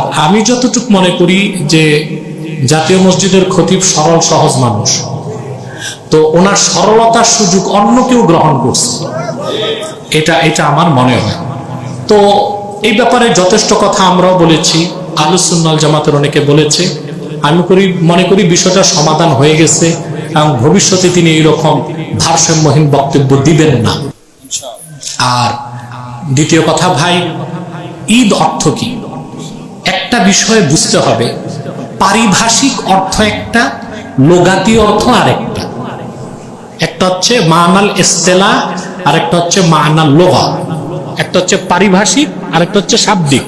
আর আমি যতটুকু মনে করি যে জাতীয় মসজিদের খতিব সরল, সহজ মানুষ। তো ওনার সরলতার সুযোগ অন্য কেউ গ্রহণ করছে। এটা এটা আমার মনে হয়। তো এই ব্যাপারে যথেষ্ট কথা আমরাও বলেছি আলুসুন্নাল জামাতের অনেকে বলেছে। আমি করি, মনে করি বিষয়টা সমাধান হয়ে গেছে এবং ভবিষ্যতে তিনি এইরকম ভারসাম্যহীন বক্তব্য দিবেন না। আর দ্বিতীয় কথা ভাই, ঈদ অর্থ কি? একটা বিষয় বুঝতে হবে। পারিভাষিক অর্থ একটা, লোগাতি অর্থ আরেকটা। একটা হচ্ছে মানাল আর একটা হচ্ছে মানাল লোগা। একটা হচ্ছে পারিভাষিক আর একটা হচ্ছে শাব্দিক।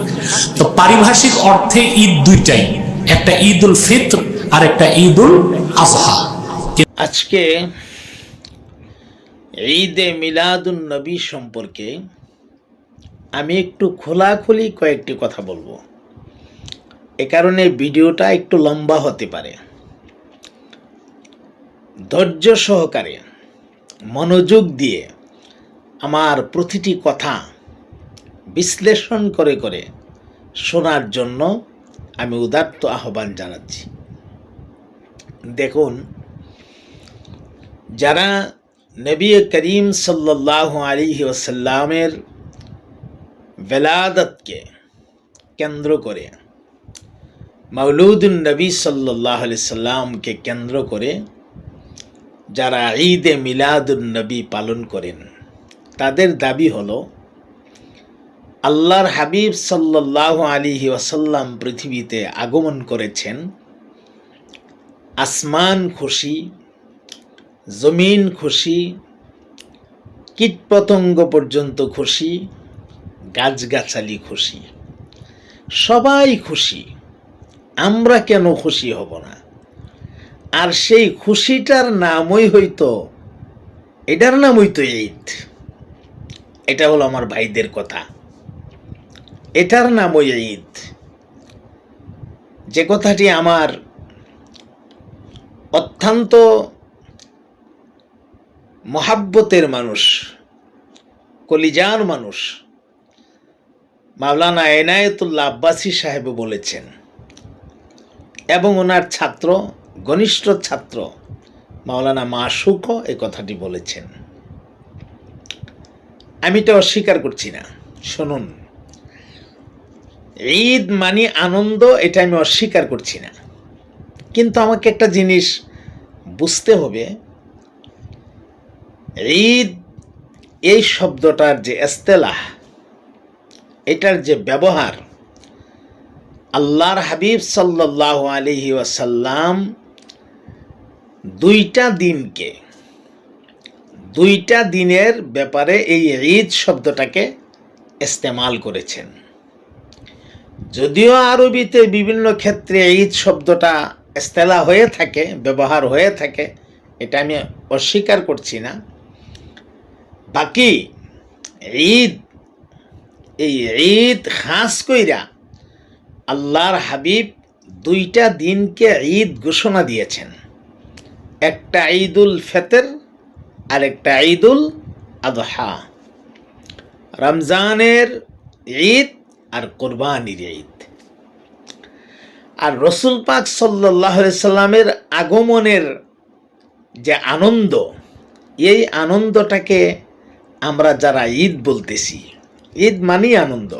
তো পারিভাষিক অর্থে ঈদ দুইটাই, একটা ঈদ উল ফিত্র আর একটা ঈদ উল আজহা। আজকে ঈদে মিলাদুন নবী সম্পর্কে আমি একটু খোলাখুলি কয়েকটি কথা বলব। এ কারণে ভিডিওটা একটু লম্বা হতে পারে। ধৈর্য সহকারে মনোযোগ দিয়ে আমার প্রতিটি কথা বিশ্লেষণ করে করে শোনার জন্য আমি উদাত্ত আহ্বান জানাচ্ছি। দেখুন, যারা নবী করিম সাল্লাহ আলিহি ওসাল্লামের বেলাদতকে কেন্দ্র করে মৌলুদুল নবী সাল্লাহ সাল্লামকে কেন্দ্র করে যারা ঈদে মিলাদুল নবী পালন করেন, তাদের দাবি হল, আল্লাহর হাবিব সাল্লাহ আলী ওয়াসাল্লাম পৃথিবীতে আগমন করেছেন আসমান খুশি, জমিন খুশি, কীটপতঙ্গ পর্যন্ত খুশি, গাছগাছালি খুশি, সবাই খুশি। আমরা কেন খুশি হব না? আর সেই খুশিটার নামই হইতো, এটার নাম হইতো ঈদ। এটা হলো আমার ভাইদের কথা। এটার নাম ওই ঈদ। যে কথাটি আমার অত্যন্ত মহাব্বতের মানুষ, কলিজার মানুষ, মাওলানা এনায়েতুল্লাহ আব্বাসী সাহেব বলেছেন এবং ওনার ছাত্র, ঘনিষ্ঠ ছাত্র, মাওলানা মাসুকও এই কথাটি বলেছেন। আমি এটা অস্বীকার করছি না, শুনুন। ঈদ মানে আনন্দ, এটা আমি অস্বীকার করছি না। কিন্তু আমাকে একটা জিনিস বুঝতে হবে, ঈদ এই শব্দটার যে এস্তেলাহ, এটার যে ব্যবহার আল্লাহর হাবিব সাল্লাহ আলহি ওয়াসাল্লাম দুইটা দিনকে, দুইটা দিনের ব্যাপারে এই ঈদ শব্দটাকে ইস্তেমাল করেছেন। যদিও আরবিতে বিভিন্ন ক্ষেত্রে ঈদ শব্দটা এস্তেলা হয়ে থাকে, ব্যবহার হয়ে থাকে, এটা আমি অস্বীকার করছি না। বাকি ঈদ, এই ঈদ খাস কইরা আল্লাহর হাবিব দুইটা দিনকে ঈদ ঘোষণা দিয়েছেন। একটা ঈদুল ফেতের আর একটা ঈদুল আদহা রমজানের ঈদ আর কোরবানির ঈদ। আর রসুল পাক সাল্লাহ সাল্লামের আগমনের যে আনন্দ, এই আনন্দটাকে আমরা যারা ঈদ বলতেছি, ঈদ মানেই আনন্দ।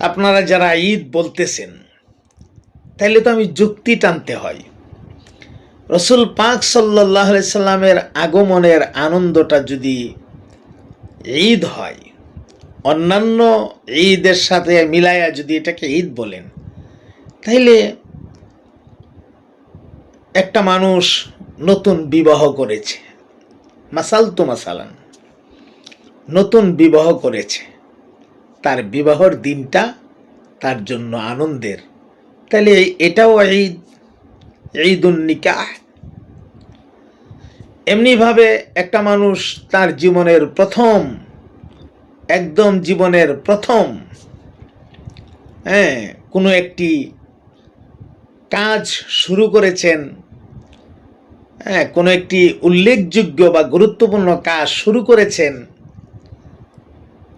আপনারা যারা ঈদ বলতেছেন তাহলে তো আমি যুক্তি টানতে হয়। রসুল পাক সাল্লাহ সাল্লামের আগমনের আনন্দটা যদি ঈদ হয়, অন্যান্য ঈদের সাথে মিলাইয়া যদি এটাকে ঈদ বলেন, তাইলে একটা মানুষ নতুন বিবাহ করেছে। মাসাল তো মাসালান, নতুন বিবাহ করেছে। তার বিবাহর দিনটা তার জন্য আনন্দের। তাহলে এটাও ঈদ, ঈদুন নিকাহ। এমনিভাবে একটা মানুষ তার জীবনের প্রথম, একদম জীবনের প্রথম হ্যাঁ কোনো একটি কাজ শুরু করেছেন হ্যাঁ কোনো একটি উল্লেখযোগ্য বা গুরুত্বপূর্ণ কাজ শুরু করেছেন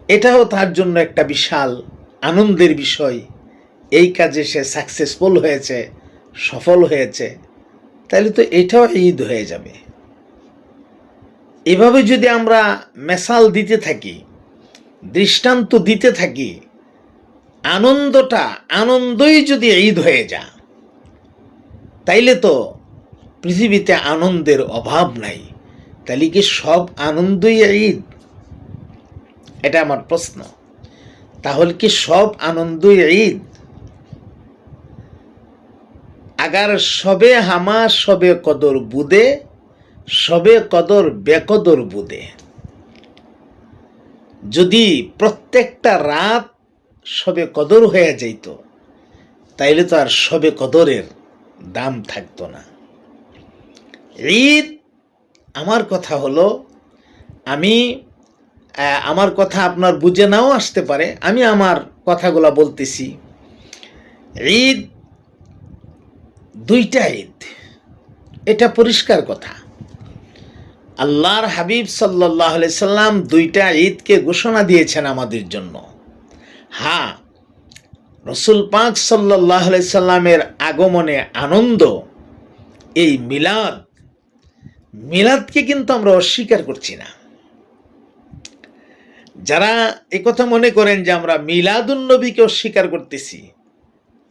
এটাও তার জন্য একটা বিশাল আনন্দের বিষয়। এই কাজে সে সাকসেসফুল হয়েছে, সফল হয়েছে। তাহলে তো এটাও ঈদ হয়ে যাবে। এভাবে যদি আমরা মেসাল দিতে থাকি, দৃষ্টান্ত দিতে থাকি, আনন্দটা আনন্দই যদি ঈদ হয়ে যা তাইলে তো পৃথিবীতে আনন্দের অভাব নাই। তাহলে কি সব আনন্দই ঈদ? এটা আমার প্রশ্ন। তাহলে কি সব আনন্দই ঈদ? আগার সবে হামা, সবে কদর বুদে, সবে কদর বেকদর বুদে। যদি প্রত্যেকটা রাত সবে কদর হয়ে যাইত, তাইলে তো আর সবে কদরের দাম থাকতো না। ঈদ, আমার কথা হলো, আমি আমার কথা আপনার বুঝে নাও আসতে পারে। আমি আমার কথাগুলো বলতেছি। ঈদ, দুইটা ঈদ। এটা পরিষ্কার কথা। আল্লাহর হাবিব সাল্লাহ সাল্লাম দুইটা ঈদকে ঘোষণা দিয়েছেন আমাদের জন্য। হ্যাঁ রসুল পাক সাল্লাহ সাল্লামের আগমনে আনন্দ, এই মিলাদ, মিলাদকে কিন্তু আমরা অস্বীকার করছি না। যারা একথা মনে করেন যে আমরা মিলাদুন নবীকে অস্বীকার করতেছি,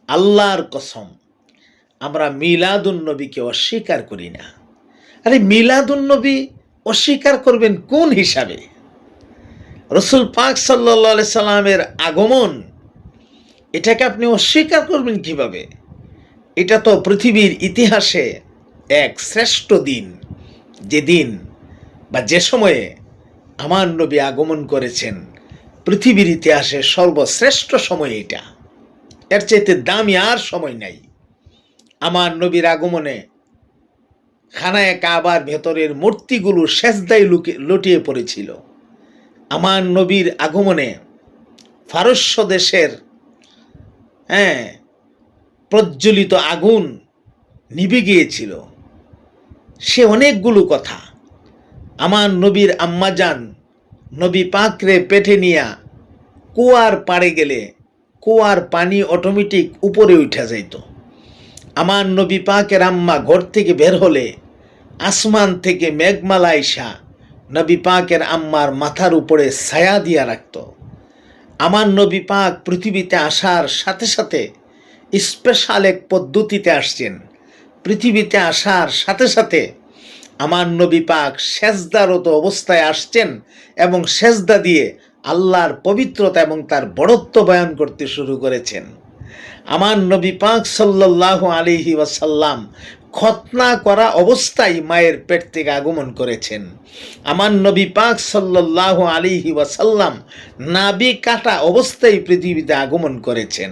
আল্লাহর কসম, আমরা মিলাদুন নবীকে অস্বীকার করি না। আরে মিলাদুন নবী অস্বীকার করবেন কোন হিসাবে? রসুল পাক সাল্লা সাল্লামের আগমন, এটাকে আপনি অস্বীকার করবেন কীভাবে? এটা তো পৃথিবীর ইতিহাসে এক শ্রেষ্ঠ দিন, যে দিন বা যে সময়ে আমার নবী আগমন করেছেন। পৃথিবীর ইতিহাসে সর্বশ্রেষ্ঠ সময় এটা এর চাইতে দামি আর সময় নাই। আমার নবীর আগমনে খানায় কাবার ভেতরের মূর্তিগুলো সেজদায় লুকে লুটিয়ে পড়েছিল। আমার নবীর আগমনে ফারস্য দেশের হ্যাঁ প্রজ্বলিত আগুন নিভে গিয়েছিল। সে অনেকগুলো কথা। আমার নবীর আম্মাজান নবী পাকরে পেটে নিয়া কুয়ার পাড়ে গেলে কুয়ার পানি অটোমেটিক উপরে উঠে যাইত। আমার নবী পাকের আম্মা ঘর থেকে বের হলে আসমান থেকে মেঘমালা আইসা নবী পাকের আম্মার মাথার উপরে ছায়া দিয়া রাখত। আমার নবী পাক পৃথিবীতে আসার সাথে সাথে স্পেশাল এক পদ্ধতিতে আসছেন। পৃথিবীতে আসার সাথে সাথে আমার নবী পাক সেজদারত অবস্থায় আসছেন এবং সেজদা দিয়ে আল্লাহর পবিত্রতা এবং তার বড়ত্ব বয়ান করতে শুরু করেছেন। আমার নবী পাক সাল্লাহ আলিহি ওয়াসাল্লাম খতনা করা অবস্থায় মায়ের পেট থেকে আগমন করেছেন। আমার নবী পাক সাল্লাহ আলিহি ওয়াসাল্লাম নাবি কাটা অবস্থায় পৃথিবীতে আগমন করেছেন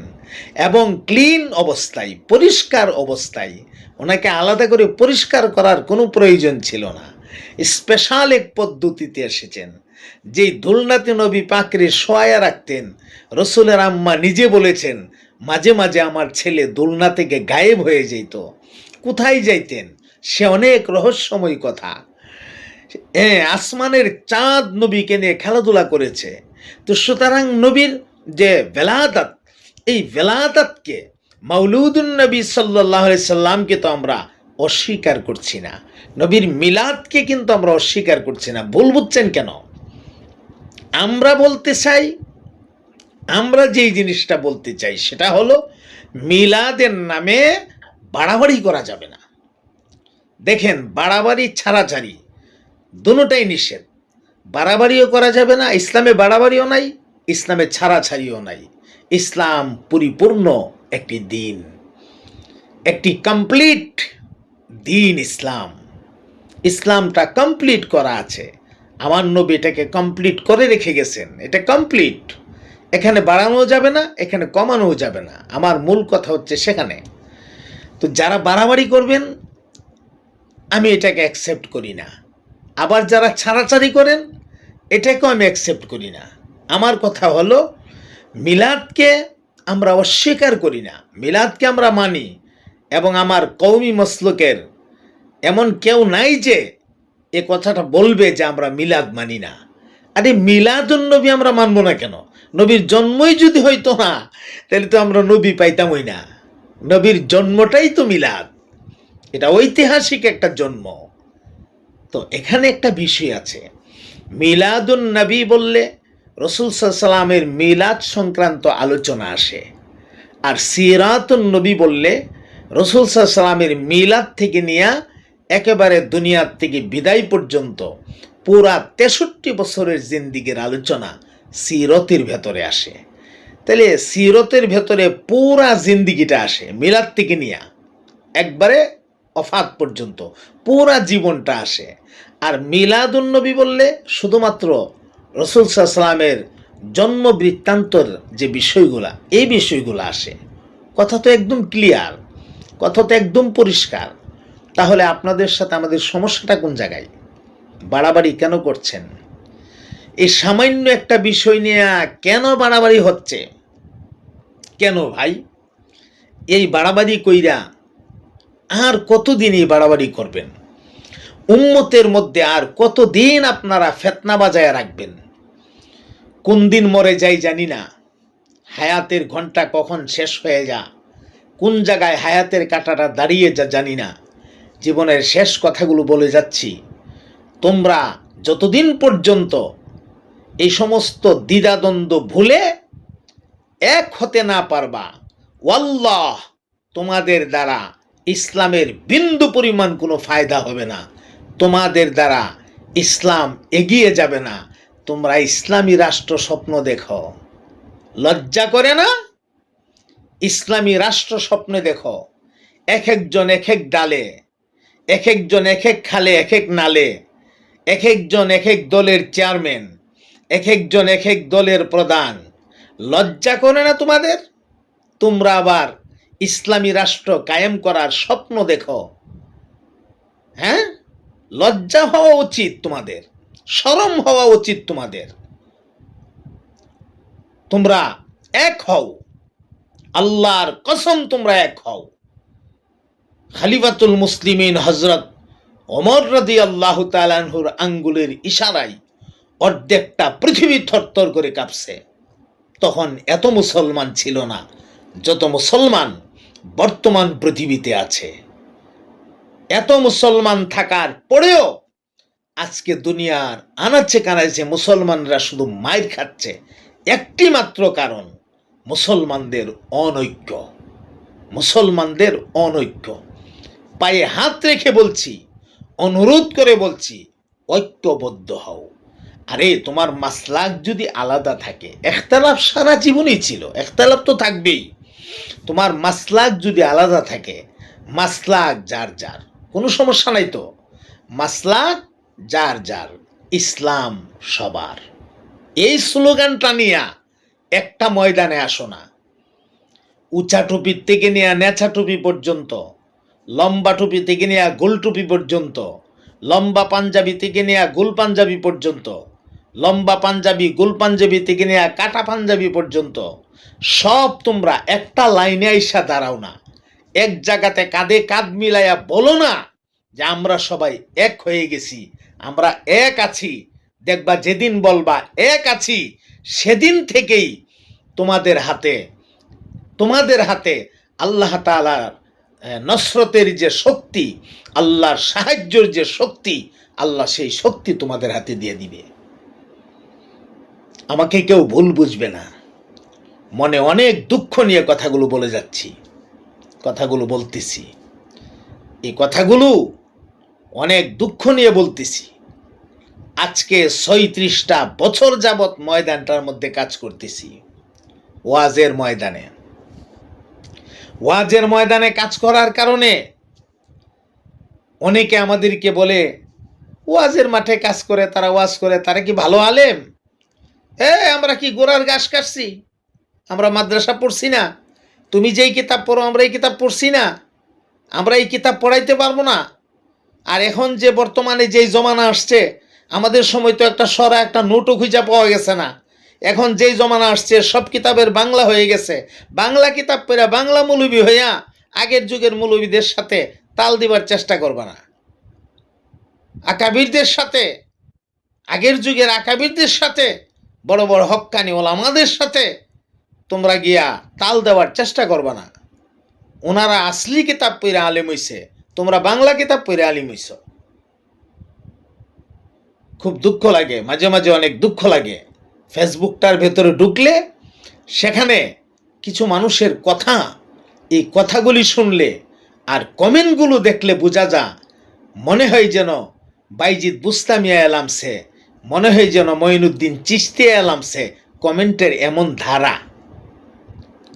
এবং ক্লিন অবস্থায়, পরিষ্কার অবস্থায় ওনাকে আলাদা করে পরিষ্কার করার কোনো প্রয়োজন ছিল না। স্পেশাল এক পদ্ধতিতে এসেছেন, যেই দুলনাতে নবী পাকরে শোয়া রাখতেন। রসুলের আম্মা নিজে বলেছেন, মাঝে মাঝে আমার ছেলে দোলনা থেকে গায়েব হয়ে যেত। কোথায় যাইতেন? সে অনেক রহস্যময় কথা। হ্যাঁ আসমানের চাঁদ নবীকে নিয়ে খেলাধুলা করেছে। তো সুতরাং নবীর যে বেলাদাত, এই বেলাদাতকে মাউলুদুন নবী সাল্লাহ সাল্লামকে তো আমরা অস্বীকার করছি না। নবীর মিলাদকে কিন্তু আমরা অস্বীকার করছি না। ভুল বুঝছেন কেন? আমরা বলতে চাই, আমরা যেই জিনিসটা বলতে চাই সেটা হলো, মিলাদের নামে বাড়াবাড়ি করা যাবে না। দেখেন, বাড়াবাড়ি ছাড়াছাড়ি দুটাই নিষেধ। বাড়াবাড়িও করা যাবে না, ইসলামে বাড়াবাড়িও নাই, ইসলামে ছাড়াছাড়িও নাই। ইসলাম পরিপূর্ণ একটি দিন, একটি কমপ্লিট দিন ইসলাম। ইসলামটা কমপ্লিট করা আছে। আমার নবী এটাকে কমপ্লিট করে রেখে গেছেন। এটা কমপ্লিট এখানে বাড়ানো যাবে না, এখানে কমানোও যাবে না। আমার মূল কথা হচ্ছে সেখানে। তো যারা বাড়াবাড়ি করবেন, আমি এটাকে অ্যাকসেপ্ট করি না। আবার যারা ছাড়াছাড়ি করেন, এটাকেও আমি অ্যাকসেপ্ট করি না। আমার কথা হলো, মিলাদকে আমরা অস্বীকার করি না। মিলাদকে আমরা মানি এবং আমার কৌমি মসলকের। এমন কেউ নাই যে এ কথাটা বলবে যে আমরা মিলাদ মানি না। আরে মিলাদুন্নবী আমরা মানব না কেন? নবীর জন্মই যদি হইতো না, তাহলে তো আমরা নবী পাইতামই না। নবীর জন্মটাই তো মিলাদ। এটা ঐতিহাসিক একটা জন্ম। তো এখানে একটা বিষয় আছে। মিলাদুন নবী বললে রসুল সাল্লামের মিলাদ সংক্রান্ত আলোচনা আসে। আর সিরাতুন নবী বললে, রসুল সাল্লামের মিলাদ থেকে নিয়ে একেবারে দুনিয়ার থেকে বিদায় পর্যন্ত পুরা তেষট্টি বছরের জিন্দিগির আলোচনা সিরতের ভেতরে আসে। তাহলে সিরতের ভেতরে পুরা জিন্দিগিটা আসে, মিলাদ থেকে নিয়ে। একবারে অফাত পর্যন্ত পুরা জীবনটা আসে। আর মিলাদুন্নবী বললে, শুধুমাত্র রসুল সাল্লামের জন্ম বৃত্তান্তর যে বিষয়গুলা, এই বিষয়গুলো আসে। কথা তো একদম ক্লিয়ার কথা তো একদম পরিষ্কার। তাহলে আপনাদের সাথে আমাদের সমস্যাটা কোন জায়গায়? বাড়াবাড়ি কেন করছেন? এই সামান্য একটা বিষয় নিয়ে কেন বাড়াবাড়ি হচ্ছে? কেন ভাই? এই বাড়াবাড়ি কইরা আর কতদিন এই বাড়াবাড়ি করবেন? উম্মতের মধ্যে আর কতদিন আপনারা ফেতনা বাজায় রাখবেন? কোন দিন মরে যাই জানি না। হায়াতের ঘণ্টা কখন শেষ হয়ে যা, কোন জায়গায় হায়াতের কাঁটাটা দাঁড়িয়ে যা জানি না। জীবনের শেষ কথাগুলো বলে যাচ্ছি। তোমরা যতদিন পর্যন্ত এই সমস্ত দ্বিধাদ্বন্দ্ব ভুলে এক হতে না পারবা, ওয়াল্লাহ, তোমাদের দ্বারা ইসলামের বিন্দু পরিমাণ কোনো ফায়দা হবে না। তোমাদের দ্বারা ইসলাম এগিয়ে যাবে না। তোমরা ইসলামী রাষ্ট্র স্বপ্ন দেখো। লজ্জা করে না? ইসলামী রাষ্ট্র স্বপ্নে দেখো। এক একজন এক এক ডালে, এক একজন এক এক খালে, এক এক নালে, এক একজন এক এক দলের চেয়ারম্যান, এক একজন এক এক দলের প্রধান। লজ্জা করে না তোমাদের? তোমরা আবার ইসলামী রাষ্ট্র কায়েম করার স্বপ্ন দেখো। হ্যাঁ? লজ্জা হওয়া উচিত তোমাদের, শরম হওয়া উচিত তোমাদের। তোমরা এক হও, আল্লাহর কসম তোমরা এক হও। খালিফাতুল মুসলিমিন হজরত ওমর রদি আল্লাহ তালানহুর আঙ্গুলের ইশারায় অর্ধেকটা পৃথিবী থরথর করে কাঁপছে। তখন এত মুসলমান ছিল না, যত মুসলমান বর্তমান পৃথিবীতে আছে। এত মুসলমান থাকার পরেও আজকে দুনিয়ার আনাচে কানাচে মুসলমানরা শুধু মায়ের খাচ্ছে, একটি মাত্র কারণ, মুসলমানদের অনৈক্য। মুসলমানদের অনৈক্য। পায়ে হাত রেখে বলছি, অনুরোধ করে বলছি, ঐক্যবদ্ধ হও। আরে, তোমার মাসলাক যদি আলাদা থাকে একতালাপ সারা জীবনই ছিল একতালাপ তো থাকবেই। তোমার মাসলাক যদি আলাদা থাকে, মাসলাক যার যার। কোনো সমস্যা নাই তো। মাসলা যার যার, ইসলাম সবার। এই স্লোগানটা নিয়ে একটা ময়দানে আসো না। উঁচা টুপির থেকে নিয়ে নেচা টুপি পর্যন্ত, লম্বা টুপি থেকে নিয়ে গোল টুপি পর্যন্ত, লম্বা পাঞ্জাবি থেকে নিয়ে গোল পাঞ্জাবি পর্যন্ত, লম্বা পাঞ্জাবি, গোল পাঞ্জাবি থেকে নিয়ে কাটা পাঞ্জাবি পর্যন্ত, সব তোমরা একটা লাইনে আইসা দাঁড়াও না। এক জায়গাতে কাঁধে কাঁধ মিলাইয়া বলো না যে আমরা সবাই এক হয়ে গেছি, আমরা এক আছি। দেখবা যেদিন বলবা এক আছি, সেদিন থেকেই তোমাদের হাতে তোমাদের হাতে আল্লাহ তালার নসরতের যে শক্তি, আল্লাহর সাহায্যের যে শক্তি, আল্লাহ সেই শক্তি তোমাদের হাতে দিয়ে দিবে। আমাকে কেউ ভুল বুঝবে না। মনে অনেক দুঃখ নিয়ে কথাগুলো বলে যাচ্ছি। কথাগুলো বলতেছি। এই কথাগুলো অনেক দুঃখ নিয়ে বলতেছি। আজকে ছয়ত্রিশটা বছর যাবৎ ময়দানটার মধ্যে কাজ করতেছি। ওয়াজের ময়দানে। ওয়াজের ময়দানে কাজ করার কারণে অনেকে আমাদেরকে বলে, ওয়াজের মাঠে কাজ করে, তারা ওয়াজ করে, তারা কি ভালো আলেম? এ আমরা কি গোড়ার ঘাস কাটছি? আমরা মাদ্রাসা পড়ছি না। তুমি যেই কিতাব পড়ো, আমরা এই কিতাব পড়ছি না। আমরা এই কিতাব পড়াইতে পারব না। আর এখন যে বর্তমানে যেই জমানা আসছে, আমাদের সময় তো একটা সরা, একটা নোটও খুঁজা পাওয়া গেছে না। এখন যেই জমানা আসছে, সব কিতাবের বাংলা হয়ে গেছে। বাংলা কিতাব পড়া, বাংলা মৌলবী হইয়া আগের যুগের মৌলবীদের সাথে তাল দিবার চেষ্টা করবা না। আকাবিরদের সাথে, আগের যুগের আকাবিরদের সাথে, বড় বড় হক্কানি ওলামাদের সাথে তোমরা গিয়া তাল দেওয়ার চেষ্টা করবা না। ওনারা আসলি কিতাব পড়ে আলিম হইছে, তোমরা বাংলা কিতাব পড়ে আলিম হইছ। খুব দুঃখ লাগে, মাঝে মাঝে অনেক দুঃখ লাগে। ফেসবুকটার ভেতরে ঢুকলে সেখানে কিছু মানুষের কথা, এই কথাগুলি শুনলে আর কমেন্টগুলো দেখলে বোঝা যা, মনে হয় যেন বাইজিৎ বুস্তামিয়া এলামসে মনে হয় যেন মঈনুদ্দিন চিস্তিয়া এলামসে কমেন্টের এমন ধারা।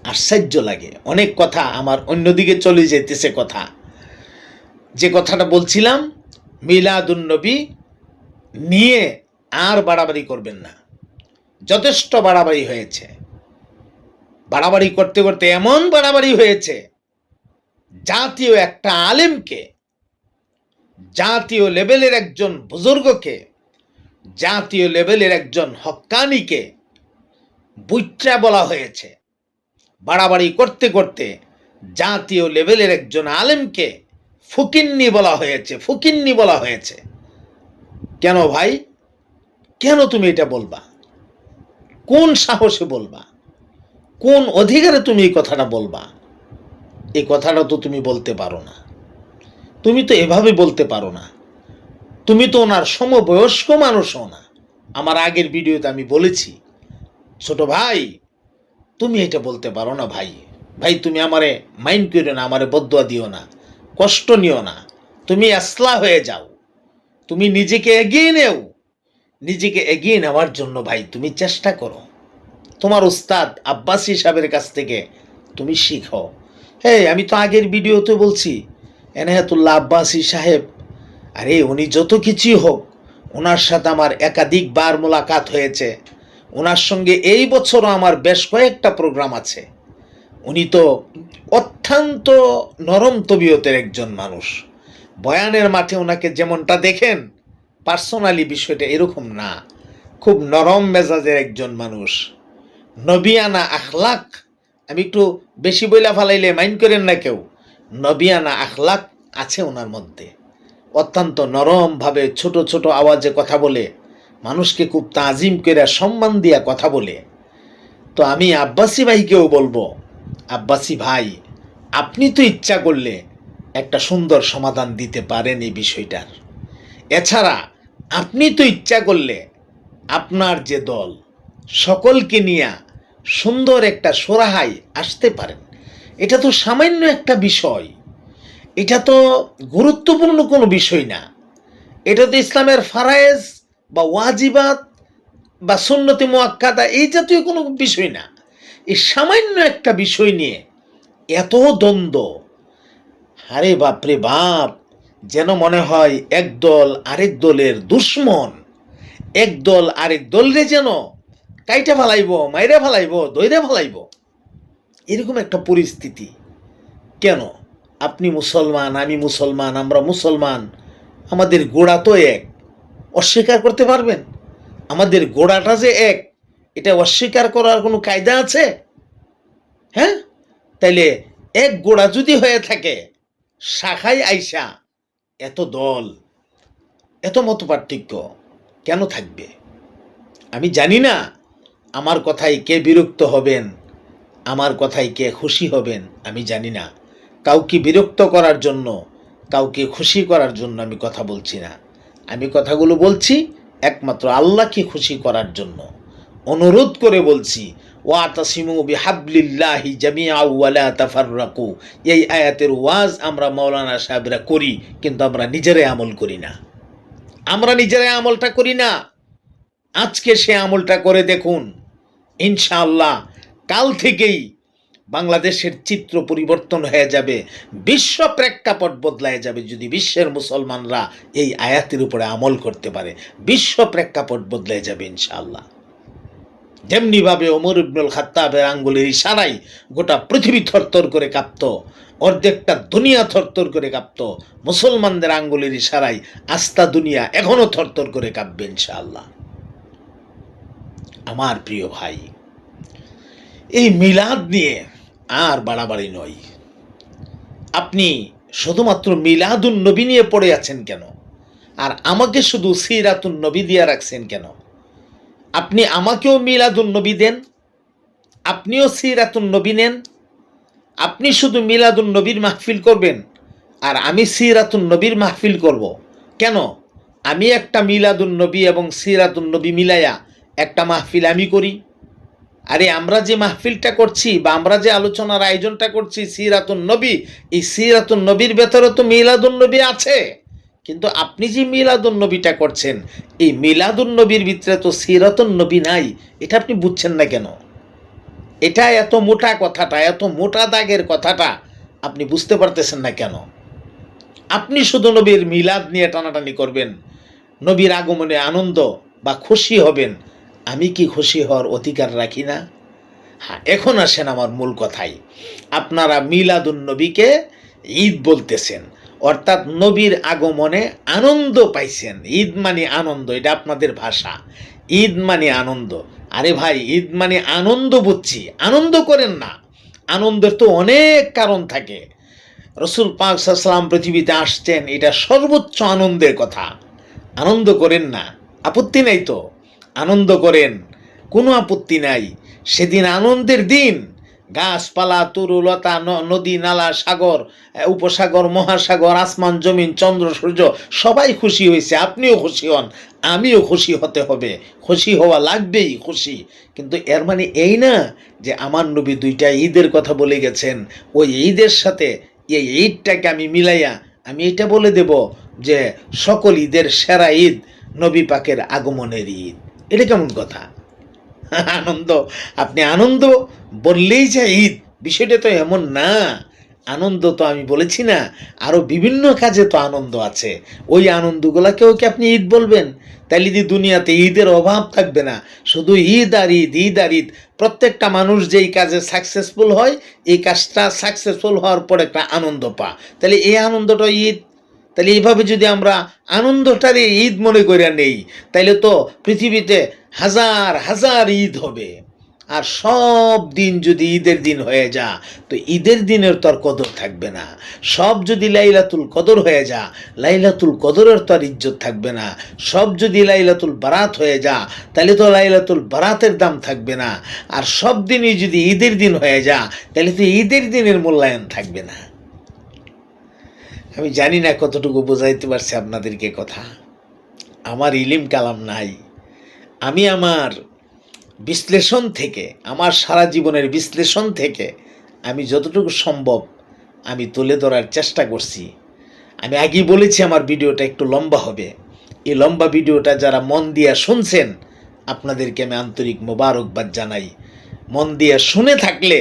আশ্চর্য লাগে। অনেক কথা আমার অন্যদিকে চলে যেতেছে কথা। যে কথাটা বলছিলাম মিলাদুন্নবী নিয়ে আর বাড়াবাড়ি করবেন না। যথেষ্ট বাড়াবাড়ি হয়েছে। বাড়াবাড়ি করতে করতে এমন বাড়াবাড়ি হয়েছে, জাতীয় একটা আলেমকে, জাতীয় লেভেলের একজন বুজুর্গকে, জাতীয় লেভেলের একজন হক্কানিকে বুইট্রা বলা হয়েছে। বাড়াবাড়ি করতে করতে জাতীয় লেভেলের একজন আলেমকে ফকিন্নি বলা হয়েছে, ফকিন্নি বলা হয়েছে। কেন ভাই? কেন তুমি এটা বলবা? কোন সাহসে বলবা? কোন অধিকারে তুমি এই কথাটা বলবা? এই কথাটা তো তুমি বলতে পারো না। তুমি তো এভাবে বলতে পারো না। তুমি তো ওনার সমবয়স্ক মানুষও না। আমার আগের ভিডিওতে আমি বলেছি, ছোট ভাই তুমি এটা বলতে পারো না ভাই। ভাই, তুমি আমারে মাইন্ড করো না, আমারে বদুয়া দিও না, কষ্ট নিও না। তুমি আসলা হয়ে যাও। তুমি নিজেকে এগিয়ে নেও। নিজেকে এগিয়ে নেওয়ার জন্য ভাই, তুমি চেষ্টা করো। তোমার উস্তাদ আব্বাসী সাহেবের কাছ থেকে তুমি শিখো। হ্যাঁ আমি তো আগের ভিডিওতে বলছি, এনায়াতুল্লাহ আব্বাসী সাহেব, আরে উনি যত কিছুই হোক ওনার সাথে আমার একাধিকবার মোলাকাত হয়েছে। ওনার সঙ্গে এই বছরও আমার বেশ কয়েকটা প্রোগ্রাম আছে। উনি তো অত্যন্ত নরম তবিয়তের একজন মানুষ। বয়ানের মাঠে ওনাকে যেমনটা দেখেন পার্সোনালি বিষয়টা এরকম না। খুব নরম মেজাজের একজন মানুষ। নবিয়ানা আখলাক, আমি একটু বেশি বইলা ফালাইলে মাইন্ড করেন না কেউ। নবিয়ানা আখলাক আছে ওনার মধ্যে। অত্যন্ত নরমভাবে ছোট ছোট আওয়াজে কথা বলে মানুষকে খুব তাজিম করে সম্মান দিয়া কথা বলে। তো আমি আব্বাসি ভাইকেও বলব, আব্বাসি ভাই, আপনি তো ইচ্ছা করলে একটা সুন্দর সমাধান দিতে পারেন এই বিষয়টার। এছাড়া আপনি তো ইচ্ছা করলে আপনার যে দল, সকলকে নিয়ে সুন্দর একটা সোরাহাই আসতে পারেন। এটা তো সামান্য একটা বিষয়। এটা তো গুরুত্বপূর্ণ কোনো বিষয় না। এটা তো ইসলামের ফারায়েজ বা ওয়াজিবাত বা সুন্নতি মোয়াক্কাদা এই জাতীয় কোনো বিষয় না। এই সামান্য একটা বিষয় নিয়ে এত দ্বন্দ্ব। আরে বাপরে বাপ, যেন মনে হয় এক দল আরেক দলের দুশ্মন। এক দল আরেক দলরে যেন কাইটা ফালাইব, মাইরে ফালাইব, দইরে ফালাইব। এরকম একটা পরিস্থিতি। কেন? আপনি মুসলমান, আমি মুসলমান, আমরা মুসলমান, আমাদের গোড়া তো এক। অস্বীকার করতে পারবেন? আমাদের গোড়াটা যে এক, এটা অস্বীকার করার কোনো কায়দা আছে? হ্যাঁ? তাইলে এক গোড়া যদি হয়ে থাকে, শাখায় আইসা এত দল, এত মত পার্থক্য কেন থাকবে? আমি জানি না আমার কথায় কে বিরক্ত হবেন, আমার কথায় কে খুশি হবেন, আমি জানি না। কাউকে বিরক্ত করার জন্য, কাউকে খুশি করার জন্য আমি কথা বলছি না। আমি কথাগুলো বলছি একমাত্র আল্লাহকে খুশি করার জন্য। অনুরোধ করে বলছি, ওয়াতাসিমু বিহাবলিল্লাহি জামিয়া ওয়ালা তাফাররাকু। এই আয়াতের ওয়াজ আমরা মাওলানা সাহেবরা করি, কিন্তু আমরা নিজেরাই আমল করি না। আমরা নিজেরাই আমলটা করি না। আজকে সে আমলটা করে দেখুন, ইনশাআল্লাহ, কাল থেকেই বাংলাদেশের চিত্র পরিবর্তন হয়ে যাবে, বিশ্ব প্রেক্ষাপট বদলায় যাবে যদি বিশ্বের মুসলমানরা এই আয়াতের উপরে আমল করতে পারে। বিশ্ব প্রেক্ষাপট বদলায় যাবে ইনশাআল্লাহ। যেমনিভাবে ওমর ইবনুল খাত্তাবের আঙ্গুলের ইশারাই গোটা পৃথিবী থরথর করে কাঁপত, অর্ধেকটা দুনিয়া থরথর করে কাঁপত, মুসলমানদের আঙ্গুলের ইশারাই আস্তা দুনিয়া এখনও থরথর করে কাঁপবে ইনশাআল্লাহ। আমার প্রিয় ভাই, এই মিলাদ নিয়ে আর বাড়াবাড়ি নয়। আপনি শুধুমাত্র মিলাদুন নবী নিয়ে পড়ে আছেন কেন? আর আমাকে শুধু সিরাতুন নবী দিয়ে রাখছেন কেন? আপনি আমাকেও মিলাদুন নবী দেন, আপনিও সিরাতুন নবী নেন, আপনি শুধু মিলাদুন নবীর মাহফিল করবেন, আর আমি সিরাতুন নবীর মাহফিল করব। কেন? আমি একটা মিলাদুন নবী এবং সিরাতুন নবী মিলাইয়া একটা মাহফিল আমি করি। আরে আমরা যে মাহফিলটা করছি বা আমরা যে আলোচনার আয়োজনটা করছি, সিরাতুন নবী, এই সিরাতুন নবীর ভেতরে তো মিলাদুন নবী আছে। কিন্তু আপনি যে মিলাদুন নবীটা করছেন, এই মিলাদুন নবীর ভিতরে তো সিরাতুন নবী নাই, এটা আপনি বুঝছেন না কেন? এটা এত মোটা কথাটা, এত মোটা দাগের কথাটা আপনি বুঝতে পারতেছেন না কেন? আপনি শুধু নবীর মিলাদ নিয়ে টানাটানি করবেন, নবীর আগমনে আনন্দ বা খুশি হবেন আমি কি খুশি হওয়ার অধিকার রাখি না? হ্যাঁ এখন আসেন আমার মূল কথাই। আপনারা মিলাদুন নবীকে ঈদ বলতেছেন, অর্থাৎ নবীর আগমনে আনন্দ পাইছেন। ঈদ মানে আনন্দ, এটা আপনাদের ভাষা। ঈদ মানে আনন্দ। আরে ভাই, ঈদ মানে আনন্দ বুঝছি, আনন্দ করেন না। আনন্দের তো অনেক কারণ থাকে। রসুল পাক সাল্লাম পৃথিবীতে আসছেন, এটা সর্বোচ্চ আনন্দের কথা। আনন্দ করেন না। আপত্তি নাই তো? আনন্দ করেন। কোনো আপত্তি নাই। সেদিন আনন্দের দিন, গাছপালা, তরুলতা নদী, নালা, সাগর উপসাগর, মহাসাগর, আসমান, জমিন, চন্দ্র, সূর্য, সবাই খুশি হয়েছে। আপনিও খুশি হন, আমিও খুশি হতে হবে। খুশি হওয়া লাগবেই খুশি। কিন্তু এর মানে এই না যে আমার নবী দুইটা ঈদের কথা বলে গেছেন। ওই ঈদের সাথে এই ঈদটাকে আমি মিলাইয়া আমি এটা বলে দেব যে সকল ঈদের সেরা ঈদ নবী পাকের আগমনের ঈদ। এটা কেমন কথা? আনন্দ। আপনি আনন্দ বললেই যে ঈদ, বিষয়টা তো এমন না। আনন্দ তো আমি বলেছি না আরও বিভিন্ন কাজে তো আনন্দ আছে। ওই আনন্দগুলোকেও কি আপনি ঈদ বলবেন? তাইলে যদি দুনিয়াতে ঈদের অভাব থাকবে না। শুধু ঈদ আর ঈদ ঈদ আর ঈদ। প্রত্যেকটা মানুষ যেই কাজে সাকসেসফুল হয়, এই কাজটা সাকসেসফুল হওয়ার পর একটা আনন্দ পা তাহলে এই আনন্দটা ঈদ? তাহলে এইভাবে যদি আমরা আনন্দটারে ঈদ মনে করে নেই, তাইলে তো পৃথিবীতে হাজার হাজার ঈদ হবে। আর সব দিন যদি ঈদের দিন হয়ে যা, তো ঈদের দিনের তো আর কদর থাকবে না। সব যদি লাইলাতুল কদর হয়ে যা, লাইলাতুল কদরের তো আর ইজ্জত থাকবে না। সব যদি লাইলাতুল বারাত হয়ে যা তাহলে তো লাইলাতুল বারাতের দাম থাকবে না। আর সব দিনই যদি ঈদের দিন হয়ে যা তাহলে তো ঈদের দিনের মূল্যায়ন থাকবে না। আমি জানি না কতটুকু বোঝাইতে পারছি আপনাদেরকে কথা। আমার ইলিম কালাম নাই। আমি আমার বিশ্লেষণ থেকে, আমার সারা জীবনের বিশ্লেষণ থেকে আমি যতটুকু সম্ভব আমি তুলে ধরার চেষ্টা করছি। আমি আগেই বলেছি আমার ভিডিওটা একটু লম্বা হবে। এই লম্বা ভিডিওটা যারা মন দিয়া শুনছেন, আপনাদেরকে আমি আন্তরিক মোবারকবাদ জানাই। মন দিয়া শুনে থাকলে,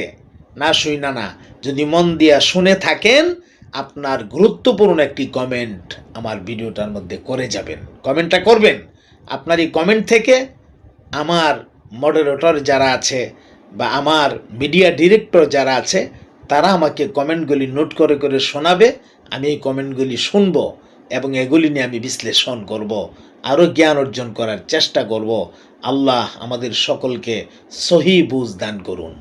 না শুই না না, যদি মন দিয়া শুনে থাকেন আপনার গুরুত্বপূর্ণ একটি কমেন্ট আমার ভিডিওটার মধ্যে করে যাবেন। কমেন্টটা করবেন। আপনার এই কমেন্ট থেকে আমার মডারেটর যারা আছে বা আমার মিডিয়া ডিরেক্টর যারা আছে, তারা আমাকে কমেন্টগুলি নোট করে করে শোনাবে। আমি এই কমেন্টগুলি শুনব এবং এগুলি নিয়ে আমি বিশ্লেষণ করব, আরও জ্ঞান অর্জন করার চেষ্টা করব। আল্লাহ আমাদের সকলকে সহি বুঝ দান করুন।